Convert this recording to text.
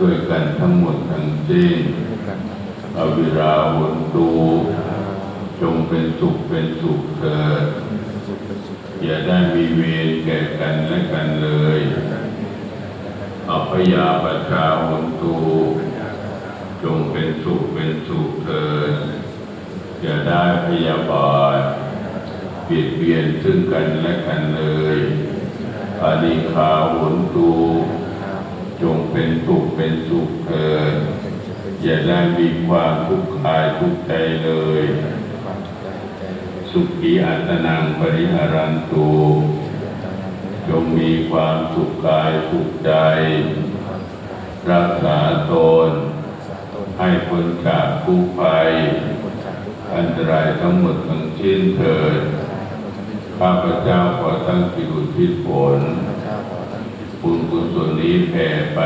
ด้วยกันทั้งหมดทั้งสิ้นอวิราวนตูจงเป็นสุขเป็นสุขเถิด อย่าได้มีเวรแก่กันและกันเลยอัพยาปชาวนตูจงเป็นสุขเป็นสุขเถิด อย่าได้พยาบาทเบียดเบียนซึ่งกันและกันเลยอนิคาวนตู เป็นสุขเป็นสุขเถิดอย่าได้มีความทุกข์กายทุกข์ใจเลย สุขีอัตนังปริหารันตุยจงมีความสุขกายสุขใจความทุกข์ใจ รักษาตน ให้พ้นจากทุกภัยคนจากทุกข์ภัอันตรายทั้งหมดทั้งสิ้นเถิดทั้งหมดทั้งสิ้นเถิดข้าพเจ้าขอตั้งจิตอุทิศผล บุญกุศลนี้แผ่ไป